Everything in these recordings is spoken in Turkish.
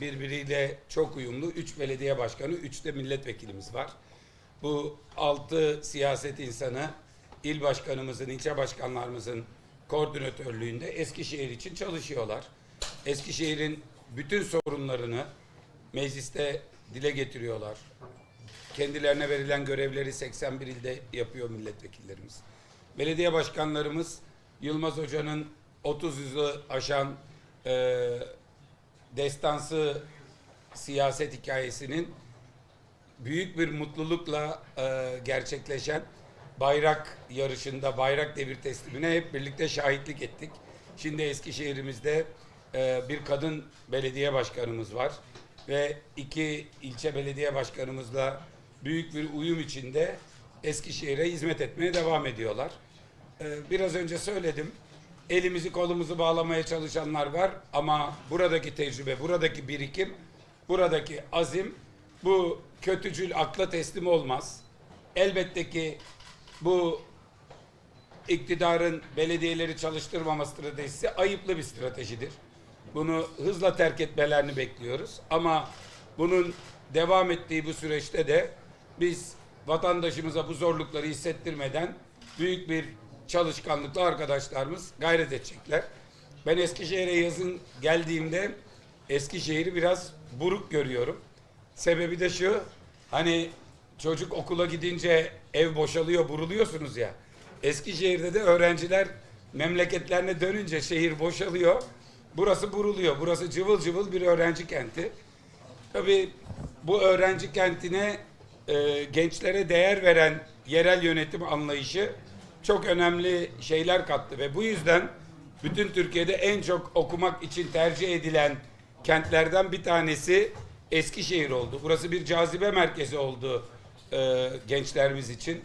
birbiriyle çok uyumlu. Üç belediye başkanı, üç de milletvekilimiz var. Bu altı siyaset insanı il başkanımızın, ilçe başkanlarımızın koordinatörlüğünde Eskişehir için çalışıyorlar. Eskişehir'in bütün sorunlarını mecliste dile getiriyorlar. Kendilerine verilen görevleri 81 ilde yapıyor milletvekillerimiz. Belediye başkanlarımız Yılmaz Hoca'nın 30 yılı aşan e, destansı siyaset hikayesinin büyük bir mutlulukla e, gerçekleşen bayrak yarışında bayrak devir teslimine hep birlikte şahitlik ettik. Şimdi Eskişehir'imizde e, bir kadın belediye başkanımız var ve iki ilçe belediye başkanımızla büyük bir uyum içinde Eskişehir'e hizmet etmeye devam ediyorlar. E, biraz önce söyledim. Elimizi kolumuzu bağlamaya çalışanlar var ama buradaki tecrübe, buradaki birikim, buradaki azim bu kötücül akla teslim olmaz. Elbette ki bu iktidarın belediyeleri çalıştırmama stratejisi ayıplı bir stratejidir. Bunu hızla terk etmelerini bekliyoruz. Ama bunun devam ettiği bu süreçte de biz vatandaşımıza bu zorlukları hissettirmeden büyük bir çalışkanlıkla arkadaşlarımız gayret edecekler. Ben Eskişehir'e yazın geldiğimde Eskişehir'i biraz buruk görüyorum. Sebebi de şu, hani çocuk okula gidince ev boşalıyor, buruluyorsunuz ya. Eskişehir'de de öğrenciler memleketlerine dönünce şehir boşalıyor. Burası buruluyor. Burası cıvıl cıvıl bir öğrenci kenti. Tabii bu öğrenci kentine e, gençlere değer veren yerel yönetim anlayışı çok önemli şeyler kattı ve bu yüzden bütün Türkiye'de en çok okumak için tercih edilen kentlerden bir tanesi Eskişehir oldu. Burası bir cazibe merkezi oldu e, gençlerimiz için.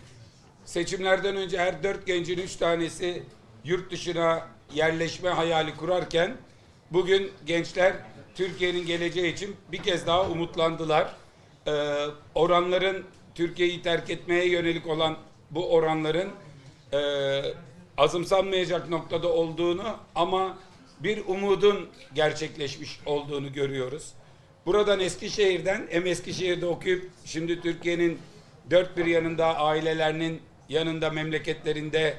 Seçimlerden önce her dört gencin üç tanesi yurt dışına yerleşme hayali kurarken bugün gençler Türkiye'nin geleceği için bir kez daha umutlandılar. Ee, oranların Türkiye'yi terk etmeye yönelik olan bu oranların e, azımsanmayacak noktada olduğunu ama bir umudun gerçekleşmiş olduğunu görüyoruz. Buradan Eskişehir'den hem Eskişehir'de okuyup şimdi Türkiye'nin dört bir yanında ailelerinin yanında memleketlerinde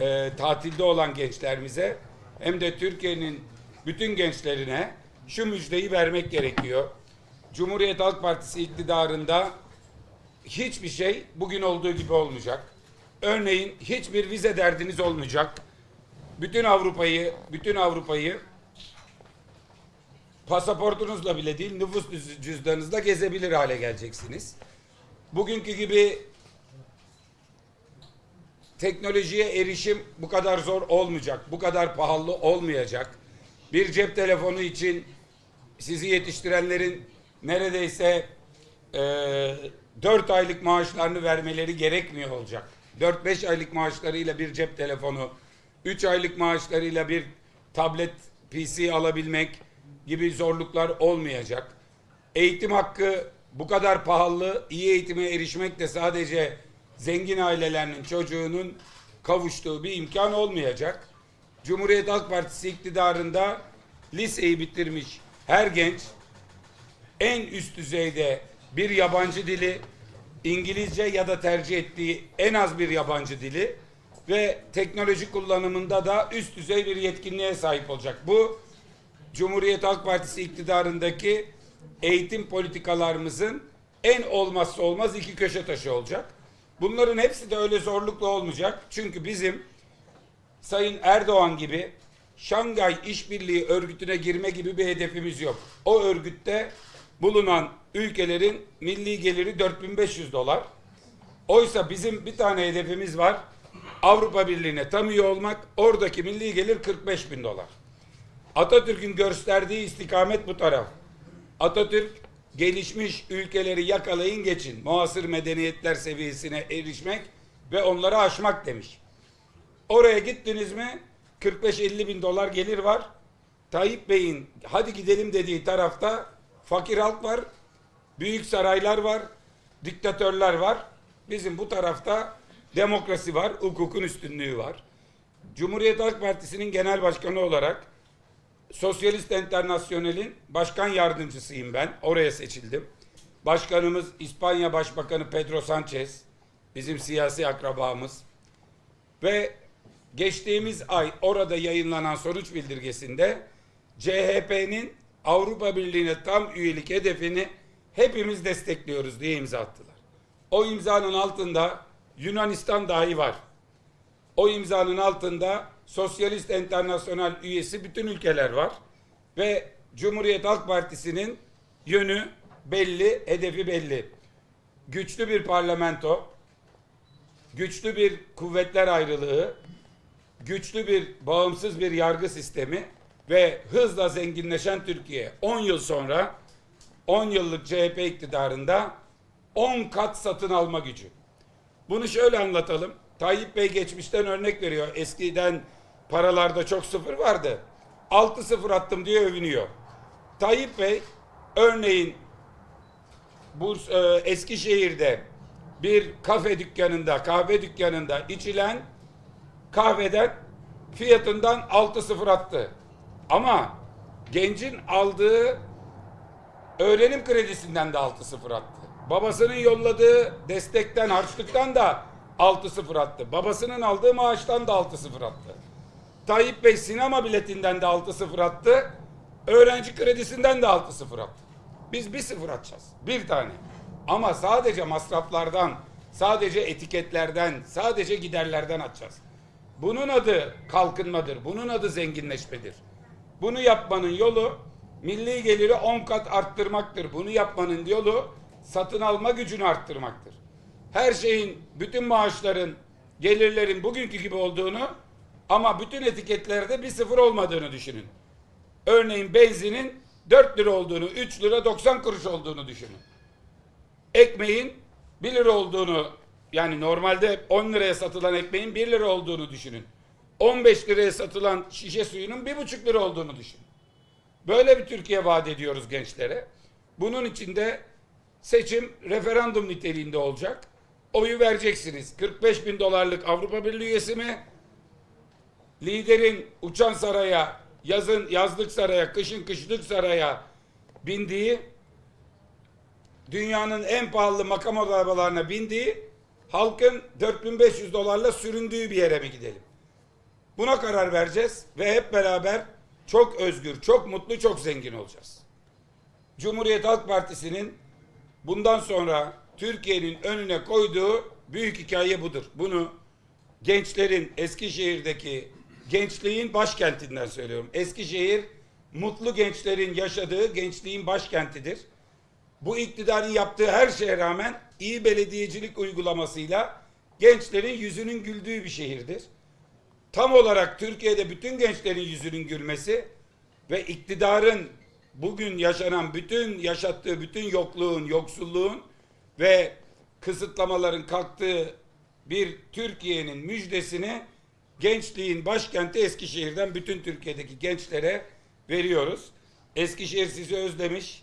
e, tatilde olan gençlerimize hem de Türkiye'nin bütün gençlerine şu müjdeyi vermek gerekiyor. Cumhuriyet Halk Partisi iktidarında hiçbir şey bugün olduğu gibi olmayacak. Örneğin hiçbir vize derdiniz olmayacak. Bütün Avrupa'yı, bütün Avrupa'yı pasaportunuzla bile değil nüfus cüz- cüzdanınızla gezebilir hale geleceksiniz. Bugünkü gibi teknolojiye erişim bu kadar zor olmayacak, bu kadar pahalı olmayacak. Bir cep telefonu için sizi yetiştirenlerin neredeyse e, 4 aylık maaşlarını vermeleri gerekmiyor olacak. 4-5 aylık maaşlarıyla bir cep telefonu, 3 aylık maaşlarıyla bir tablet PC alabilmek gibi zorluklar olmayacak. Eğitim hakkı bu kadar pahalı, iyi eğitime erişmek de sadece zengin ailelerinin çocuğunun kavuştuğu bir imkan olmayacak. Cumhuriyet Halk Partisi iktidarında liseyi bitirmiş her genç en üst düzeyde bir yabancı dili, İngilizce ya da tercih ettiği en az bir yabancı dili ve teknoloji kullanımında da üst düzey bir yetkinliğe sahip olacak. Bu Cumhuriyet Halk Partisi iktidarındaki eğitim politikalarımızın en olmazsa olmaz iki köşe taşı olacak. Bunların hepsi de öyle zorlukla olmayacak. Çünkü bizim Sayın Erdoğan gibi Şangay İşbirliği Örgütü'ne girme gibi bir hedefimiz yok. O örgütte bulunan ülkelerin milli geliri 4500 dolar. Oysa bizim bir tane hedefimiz var. Avrupa Birliği'ne tam üye olmak. Oradaki milli gelir 45 bin dolar. Atatürk'ün gösterdiği istikamet bu taraf. Atatürk gelişmiş ülkeleri yakalayın geçin. Muasır medeniyetler seviyesine erişmek ve onları aşmak demiş. Oraya gittiniz mi 45-50 bin dolar gelir var. Tayyip Bey'in hadi gidelim dediği tarafta fakir halk var, büyük saraylar var, diktatörler var. Bizim bu tarafta demokrasi var, hukukun üstünlüğü var. Cumhuriyet Halk Partisi'nin genel başkanı olarak Sosyalist Enternasyonel'in başkan yardımcısıyım ben. Oraya seçildim. Başkanımız İspanya Başbakanı Pedro Sanchez. Bizim siyasi akrabamız. Ve geçtiğimiz ay orada yayınlanan sonuç bildirgesinde CHP'nin Avrupa Birliği'ne tam üyelik hedefini hepimiz destekliyoruz diye imza attılar. O imzanın altında Yunanistan dahi var. O imzanın altında Sosyalist Enternasyonel üyesi bütün ülkeler var. Ve Cumhuriyet Halk Partisi'nin yönü belli, hedefi belli. Güçlü bir parlamento, güçlü bir kuvvetler ayrılığı, güçlü bir bağımsız bir yargı sistemi ve hızla zenginleşen Türkiye 10 yıl sonra 10 yıllık CHP iktidarında 10 kat satın alma gücü. Bunu şöyle anlatalım. Tayyip Bey geçmişten örnek veriyor. Eskiden paralarda çok sıfır vardı. 6 sıfır attım diye övünüyor. Tayyip Bey örneğin Burs, e, Eskişehir'de bir kafe dükkanında, kahve dükkanında içilen kahveden fiyatından 6 sıfır attı. Ama gencin aldığı öğrenim kredisinden de 6 sıfır attı. Babasının yolladığı destekten, harçlıktan da 6 sıfır attı. Babasının aldığı maaştan da 6 sıfır attı. Tayyip Bey sinema biletinden de 6 sıfır attı. Öğrenci kredisinden de 6 sıfır attı. Biz bir sıfır atacağız. Bir tane. Ama sadece masraflardan, sadece etiketlerden, sadece giderlerden atacağız. Bunun adı kalkınmadır. Bunun adı zenginleşmedir. Bunu yapmanın yolu milli geliri 10 kat arttırmaktır. Bunu yapmanın yolu satın alma gücünü arttırmaktır. Her şeyin, bütün maaşların, gelirlerin bugünkü gibi olduğunu ama bütün etiketlerde bir sıfır olmadığını düşünün. Örneğin benzinin 4 lira olduğunu, 3 lira 90 kuruş olduğunu düşünün. Ekmeğin 1 lira olduğunu, yani normalde 10 liraya satılan ekmeğin 1 lira olduğunu düşünün. 15 liraya satılan şişe suyunun 1,5 lira olduğunu düşünün. Böyle bir Türkiye vaat ediyoruz gençlere. Bunun için de seçim referandum niteliğinde olacak. Oyu vereceksiniz. 45 bin dolarlık Avrupa Birliği üyesi mi? Liderin uçan saraya, yazın yazlık saraya, kışın kışlık saraya bindiği, dünyanın en pahalı makam arabalarına bindiği, halkın 4500 dolarla süründüğü bir yere mi gidelim? Buna karar vereceğiz ve hep beraber çok özgür, çok mutlu, çok zengin olacağız. Cumhuriyet Halk Partisi'nin bundan sonra Türkiye'nin önüne koyduğu büyük hikaye budur. Bunu gençlerin Eskişehir'deki gençliğin başkentinden söylüyorum. Eskişehir mutlu gençlerin yaşadığı gençliğin başkentidir. Bu iktidarın yaptığı her şeye rağmen iyi belediyecilik uygulamasıyla gençlerin yüzünün güldüğü bir şehirdir tam olarak Türkiye'de bütün gençlerin yüzünün gülmesi ve iktidarın bugün yaşanan bütün yaşattığı bütün yokluğun, yoksulluğun ve kısıtlamaların kalktığı bir Türkiye'nin müjdesini gençliğin başkenti Eskişehir'den bütün Türkiye'deki gençlere veriyoruz. Eskişehir sizi özlemiş.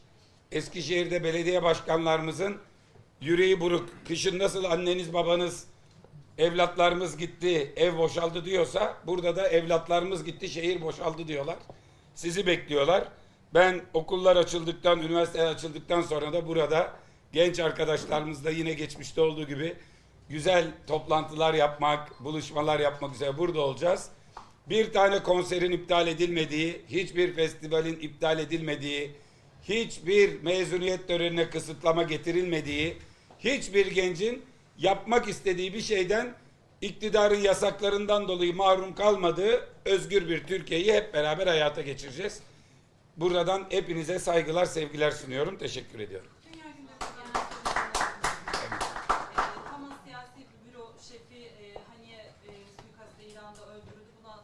Eskişehir'de belediye başkanlarımızın yüreği buruk. Kışın nasıl anneniz babanız evlatlarımız gitti, ev boşaldı diyorsa burada da evlatlarımız gitti, şehir boşaldı diyorlar. Sizi bekliyorlar. Ben okullar açıldıktan, üniversiteler açıldıktan sonra da burada genç arkadaşlarımızla yine geçmişte olduğu gibi güzel toplantılar yapmak, buluşmalar yapmak üzere burada olacağız. Bir tane konserin iptal edilmediği, hiçbir festivalin iptal edilmediği, hiçbir mezuniyet törenine kısıtlama getirilmediği, hiçbir gencin yapmak istediği bir şeyden iktidarın yasaklarından dolayı mahrum kalmadığı özgür bir Türkiye'yi hep beraber hayata geçireceğiz. Buradan hepinize saygılar, sevgiler sunuyorum. Teşekkür ediyorum. Kurulu'nda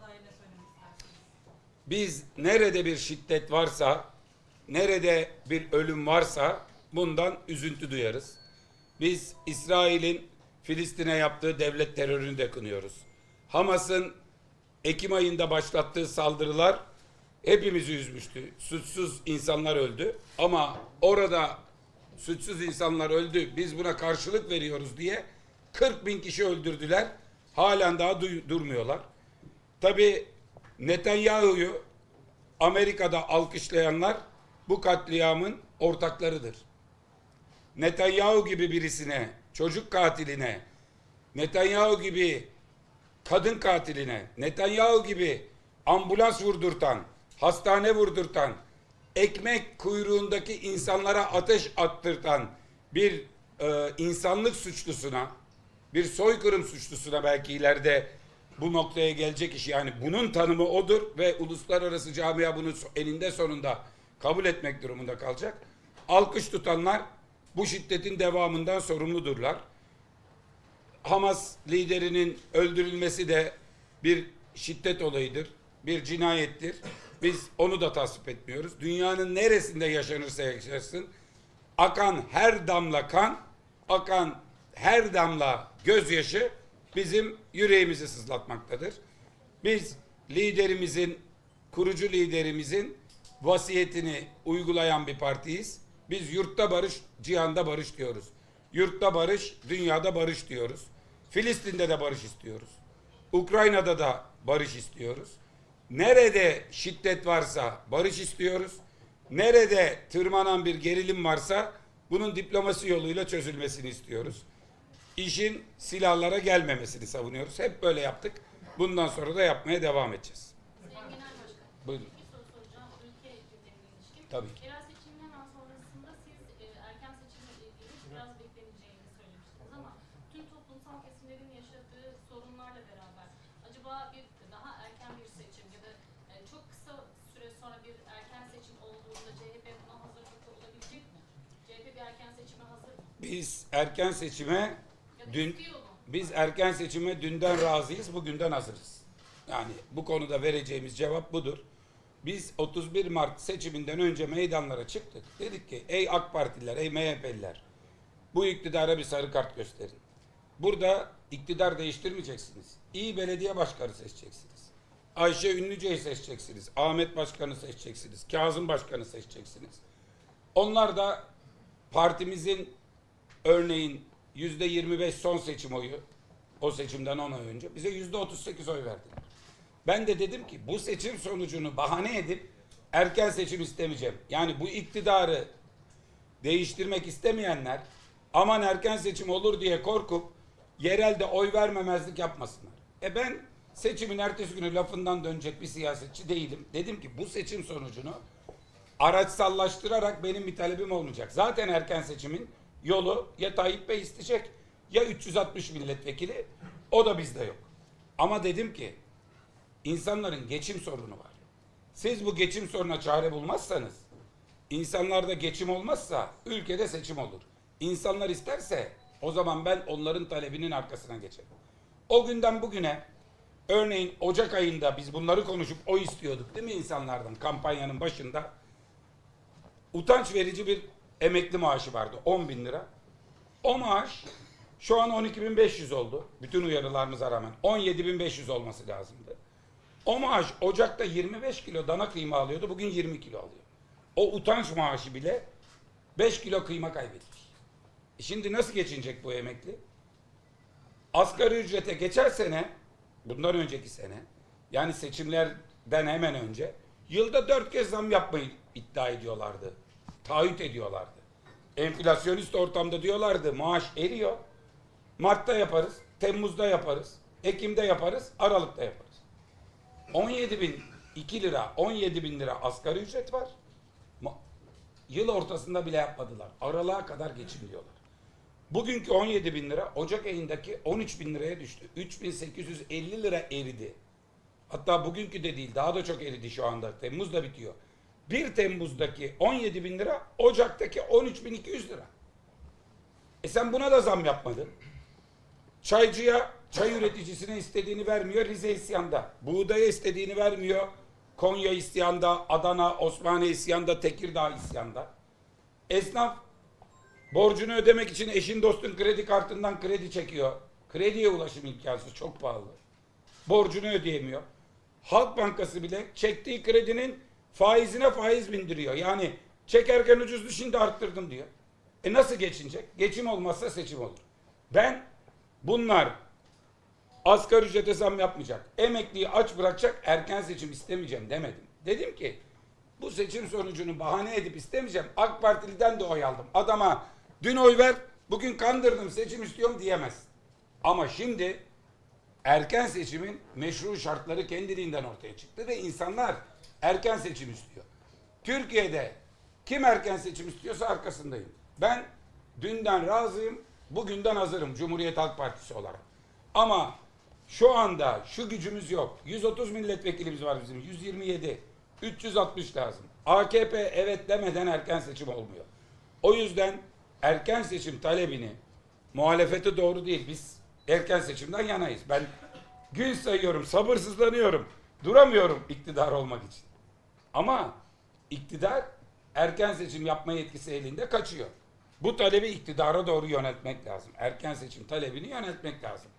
e, e? Biz nerede bir şiddet varsa, nerede bir ölüm varsa bundan üzüntü duyarız. Biz İsrail'in Filistin'e yaptığı devlet terörünü de kınıyoruz. Hamas'ın Ekim ayında başlattığı saldırılar hepimizi üzmüştü. Suçsuz insanlar öldü ama orada suçsuz insanlar öldü biz buna karşılık veriyoruz diye 40 bin kişi öldürdüler. Halen daha durmuyorlar. Tabi Netanyahu'yu Amerika'da alkışlayanlar bu katliamın ortaklarıdır. Netanyahu gibi birisine, çocuk katiline, Netanyahu gibi kadın katiline, Netanyahu gibi ambulans vurdurtan, hastane vurdurtan, ekmek kuyruğundaki insanlara ateş attırtan bir e, insanlık suçlusuna, bir soykırım suçlusuna belki ileride bu noktaya gelecek iş yani bunun tanımı odur ve uluslararası camia bunu eninde sonunda kabul etmek durumunda kalacak. Alkış tutanlar bu şiddetin devamından sorumludurlar. Hamas liderinin öldürülmesi de bir şiddet olayıdır, bir cinayettir. Biz onu da tasvip etmiyoruz. Dünyanın neresinde yaşanırsa yaşasın, akan her damla kan, akan her damla gözyaşı bizim yüreğimizi sızlatmaktadır. Biz liderimizin, kurucu liderimizin vasiyetini uygulayan bir partiyiz. Biz yurtta barış, cihanda barış diyoruz. Yurtta barış, dünyada barış diyoruz. Filistin'de de barış istiyoruz. Ukrayna'da da barış istiyoruz. Nerede şiddet varsa barış istiyoruz. Nerede tırmanan bir gerilim varsa bunun diplomasi yoluyla çözülmesini istiyoruz. İşin silahlara gelmemesini savunuyoruz. Hep böyle yaptık. Bundan sonra da yapmaya devam edeceğiz. Sayın Genel Başkan, Buyurun. Tabii erken seçime dün biz erken seçime dünden razıyız, bugünden hazırız. Yani bu konuda vereceğimiz cevap budur. Biz 31 Mart seçiminden önce meydanlara çıktık. Dedik ki ey AK Partililer, ey MHP'liler bu iktidara bir sarı kart gösterin. Burada iktidar değiştirmeyeceksiniz. İyi belediye başkanı seçeceksiniz. Ayşe Ünlüce'yi seçeceksiniz. Ahmet Başkanı seçeceksiniz. Kazım Başkanı seçeceksiniz. Onlar da partimizin örneğin yüzde 25 son seçim oyu o seçimden 10 ay önce bize yüzde 38 oy verdiler. Ben de dedim ki bu seçim sonucunu bahane edip erken seçim istemeyeceğim. Yani bu iktidarı değiştirmek istemeyenler aman erken seçim olur diye korkup yerelde oy vermemezlik yapmasınlar. E ben seçimin ertesi günü lafından dönecek bir siyasetçi değilim. Dedim ki bu seçim sonucunu araçsallaştırarak benim bir talebim olmayacak. Zaten erken seçimin yolu ya Tayyip Bey isteyecek ya 360 milletvekili o da bizde yok. Ama dedim ki insanların geçim sorunu var. Siz bu geçim soruna çare bulmazsanız insanlarda geçim olmazsa ülkede seçim olur. İnsanlar isterse o zaman ben onların talebinin arkasına geçerim. O günden bugüne örneğin Ocak ayında biz bunları konuşup o istiyorduk değil mi insanlardan kampanyanın başında utanç verici bir emekli maaşı vardı 10 bin lira. O maaş şu an 12.500 oldu. Bütün uyarılarımıza rağmen 17.500 olması lazımdı. O maaş Ocak'ta 25 kilo dana kıyma alıyordu. Bugün 20 kilo alıyor. O utanç maaşı bile 5 kilo kıyma kaybetmiş. E şimdi nasıl geçinecek bu emekli? Asgari ücrete geçer sene, bundan önceki sene, yani seçimlerden hemen önce, yılda dört kez zam yapmayı iddia ediyorlardı. Taahhüt ediyorlardı. Enflasyonist ortamda diyorlardı maaş eriyor. Mart'ta yaparız, Temmuz'da yaparız, Ekim'de yaparız, Aralık'ta yaparız. 17 bin 2 lira, 17 bin lira asgari ücret var. Yıl ortasında bile yapmadılar. Aralığa kadar geçiniyorlar. Bugünkü 17 bin lira Ocak ayındaki 13 bin liraya düştü. 3850 lira eridi. Hatta bugünkü de değil daha da çok eridi şu anda. Temmuz'da bitiyor. 1 Temmuz'daki 17 bin lira Ocak'taki 13 bin 200 lira. E sen buna da zam yapmadın. Çaycıya, çay üreticisine istediğini vermiyor Rize isyanda. Buğdaya istediğini vermiyor. Konya isyanda, Adana, Osmaniye isyanda, Tekirdağ isyanda. Esnaf borcunu ödemek için eşin dostun kredi kartından kredi çekiyor. Krediye ulaşım imkansız, çok pahalı. Borcunu ödeyemiyor. Halk Bankası bile çektiği kredinin faizine faiz bindiriyor. Yani çekerken ucuzdu şimdi arttırdım diyor. E nasıl geçinecek? Geçim olmazsa seçim olur. Ben bunlar asgari ücrete zam yapmayacak. Emekliyi aç bırakacak erken seçim istemeyeceğim demedim. Dedim ki Bu seçim sonucunu bahane edip istemeyeceğim. AK Partili'den de oy aldım. Adama dün oy ver, bugün kandırdım, seçim istiyorum diyemez. Ama şimdi erken seçimin meşru şartları kendiliğinden ortaya çıktı ve insanlar erken seçim istiyor. Türkiye'de kim erken seçim istiyorsa arkasındayım. Ben dünden razıyım, bugünden hazırım Cumhuriyet Halk Partisi olarak. Ama şu anda şu gücümüz yok. 130 milletvekilimiz var bizim. 127. 360 lazım. AKP evet demeden erken seçim olmuyor. O yüzden erken seçim talebini muhalefeti doğru değil. Biz erken seçimden yanayız. Ben gün sayıyorum, sabırsızlanıyorum. Duramıyorum iktidar olmak için. Ama iktidar erken seçim yapma yetkisi elinde kaçıyor. Bu talebi iktidara doğru yöneltmek lazım. Erken seçim talebini yöneltmek lazım.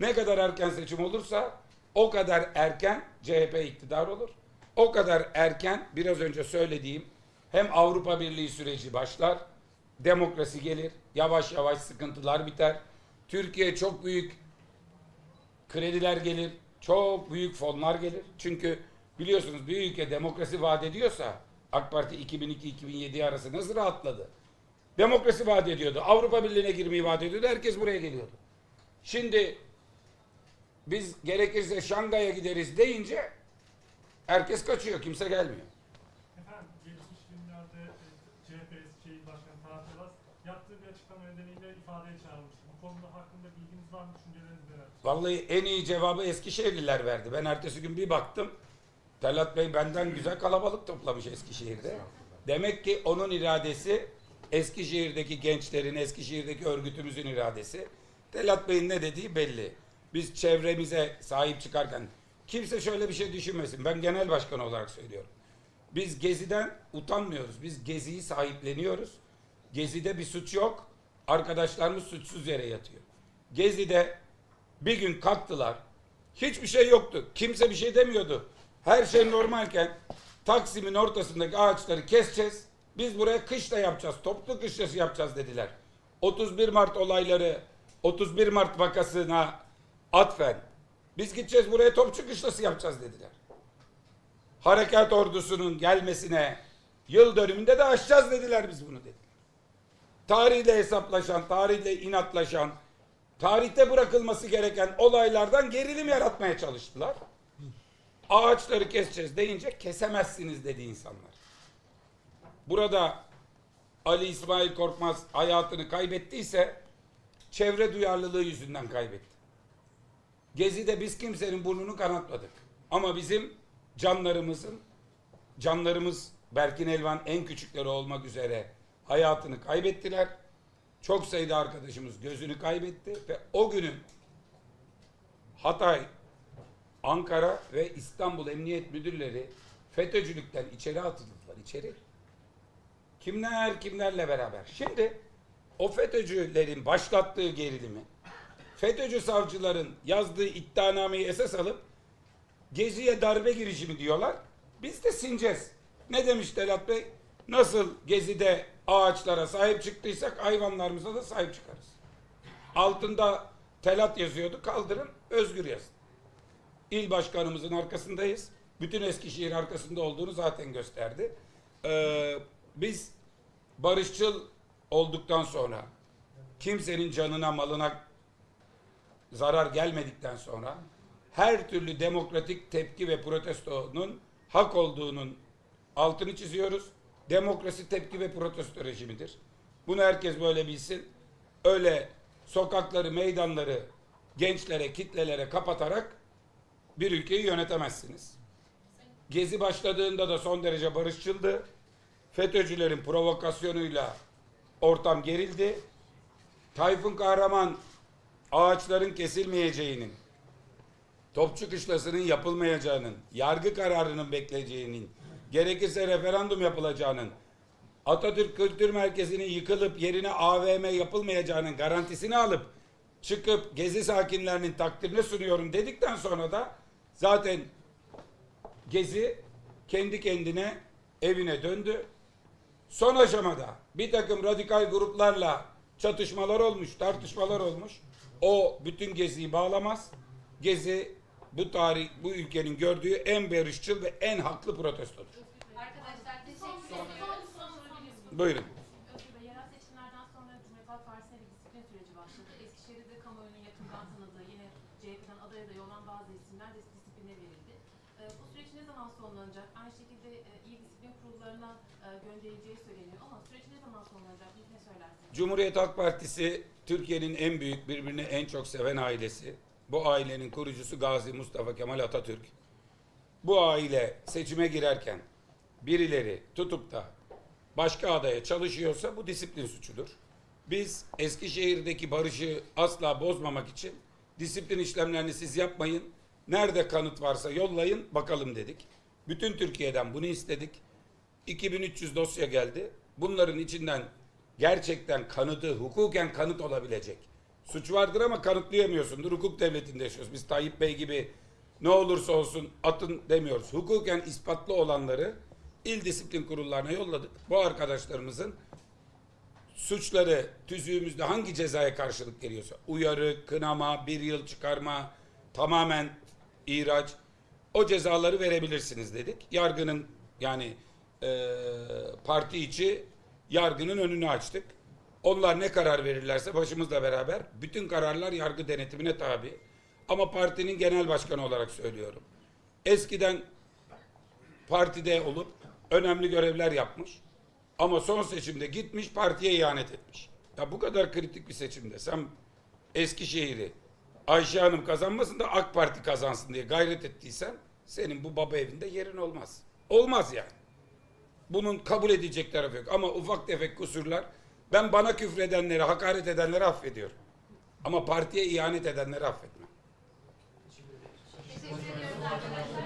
Ne kadar erken seçim olursa o kadar erken CHP iktidar olur. O kadar erken biraz önce söylediğim hem Avrupa Birliği süreci başlar, demokrasi gelir, yavaş yavaş sıkıntılar biter. Türkiye çok büyük krediler gelir, çok büyük fonlar gelir. Çünkü biliyorsunuz bir ülke demokrasi vaat ediyorsa AK Parti 2002-2007 arası nasıl rahatladı? Demokrasi vaat ediyordu. Avrupa Birliği'ne girmeyi vaat ediyordu. Herkes buraya geliyordu. Şimdi biz gerekirse Şangay'a gideriz deyince herkes kaçıyor. Kimse gelmiyor. Efendim, geçmiş günlerde e, CHP Eskişehir Başkanı Telas yaptığı bir açıklama nedeniyle ifadeye çağrılmıştı. Bu konuda hakkında bilginiz var mı? Düşünceleriniz neler? Vallahi en iyi cevabı Eskişehirliler verdi. Ben ertesi gün bir baktım. Talat Bey benden güzel kalabalık toplamış Eskişehir'de. Demek ki onun iradesi Eskişehir'deki gençlerin, Eskişehir'deki örgütümüzün iradesi. Talat Bey'in ne dediği belli. Biz çevremize sahip çıkarken kimse şöyle bir şey düşünmesin. Ben genel başkan olarak söylüyorum. Biz Gezi'den utanmıyoruz. Biz Gezi'yi sahipleniyoruz. Gezi'de bir suç yok. Arkadaşlarımız suçsuz yere yatıyor. Gezi'de bir gün kalktılar. Hiçbir şey yoktu. Kimse bir şey demiyordu. Her şey normalken Taksim'in ortasındaki ağaçları keseceğiz. Biz buraya kışla yapacağız. Toplu kışlası yapacağız dediler. 31 Mart olayları 31 Mart vakasına atfen biz gideceğiz buraya topçu kışlası yapacağız dediler. Harekat ordusunun gelmesine yıl dönümünde de aşacağız dediler biz bunu dediler. Tarihle hesaplaşan, tarihle inatlaşan, tarihte bırakılması gereken olaylardan gerilim yaratmaya çalıştılar. Ağaçları keseceğiz deyince kesemezsiniz dedi insanlar. Burada Ali İsmail Korkmaz hayatını kaybettiyse çevre duyarlılığı yüzünden kaybetti. Gezi'de biz kimsenin burnunu kanatmadık. Ama bizim canlarımızın, canlarımız Berkin Elvan en küçükleri olmak üzere hayatını kaybettiler. Çok sayıda arkadaşımız gözünü kaybetti ve o günün Hatay, Ankara ve İstanbul Emniyet Müdürleri FETÖ'cülükten içeri atıldılar. içeri. Kimler kimlerle beraber. Şimdi o FETÖ'cülerin başlattığı gerilimi, FETÖ'cü savcıların yazdığı iddianameyi esas alıp Gezi'ye darbe girişimi diyorlar. Biz de sineceğiz. Ne demiş Telat Bey? Nasıl Gezi'de ağaçlara sahip çıktıysak hayvanlarımıza da sahip çıkarız. Altında Telat yazıyordu. Kaldırın özgür yazın. İl başkanımızın arkasındayız. Bütün Eskişehir arkasında olduğunu zaten gösterdi. Ee, biz barışçıl olduktan sonra kimsenin canına malına zarar gelmedikten sonra her türlü demokratik tepki ve protestonun hak olduğunun altını çiziyoruz. Demokrasi tepki ve protesto rejimidir. Bunu herkes böyle bilsin. Öyle sokakları, meydanları gençlere, kitlelere kapatarak bir ülkeyi yönetemezsiniz. Gezi başladığında da son derece barışçıldı. FETÖ'cülerin provokasyonuyla ortam gerildi. Tayfun Kahraman ağaçların kesilmeyeceğinin, Topçu Kışlası'nın yapılmayacağının, yargı kararının bekleyeceğinin, gerekirse referandum yapılacağının, Atatürk Kültür Merkezi'nin yıkılıp yerine AVM yapılmayacağının garantisini alıp çıkıp gezi sakinlerinin takdirini sunuyorum dedikten sonra da zaten gezi kendi kendine evine döndü. Son aşamada bir takım radikal gruplarla çatışmalar olmuş, tartışmalar olmuş. O bütün geziyi bağlamaz. Gezi bu tarih, bu ülkenin gördüğü en barışçıl ve en haklı protestodur. Arkadaşlar Buyurun. Cumhuriyet Halk Partisi Türkiye'nin en büyük birbirini en çok seven ailesi. Bu ailenin kurucusu Gazi Mustafa Kemal Atatürk. Bu aile seçime girerken birileri tutup da başka adaya çalışıyorsa bu disiplin suçudur. Biz Eskişehir'deki barışı asla bozmamak için disiplin işlemlerini siz yapmayın. Nerede kanıt varsa yollayın bakalım dedik. Bütün Türkiye'den bunu istedik. 2300 dosya geldi. Bunların içinden gerçekten kanıtı, hukuken kanıt olabilecek. Suç vardır ama kanıtlayamıyorsundur. Hukuk devletinde yaşıyoruz. Biz Tayyip Bey gibi ne olursa olsun atın demiyoruz. Hukuken ispatlı olanları il disiplin kurullarına yolladık. Bu arkadaşlarımızın suçları tüzüğümüzde hangi cezaya karşılık geliyorsa uyarı, kınama, bir yıl çıkarma, tamamen ihraç o cezaları verebilirsiniz dedik. Yargının yani eee, parti içi yargının önünü açtık. Onlar ne karar verirlerse başımızla beraber bütün kararlar yargı denetimine tabi. Ama partinin genel başkanı olarak söylüyorum. Eskiden partide olup önemli görevler yapmış. Ama son seçimde gitmiş partiye ihanet etmiş. Ya bu kadar kritik bir seçimde sen Eskişehir'i Ayşe Hanım kazanmasın da AK Parti kazansın diye gayret ettiysen senin bu baba evinde yerin olmaz. Olmaz yani. Bunun kabul edecek tarafı yok. Ama ufak tefek kusurlar ben bana küfredenleri, hakaret edenleri affediyorum. Ama partiye ihanet edenleri affetmem. Teşekkür arkadaşlar.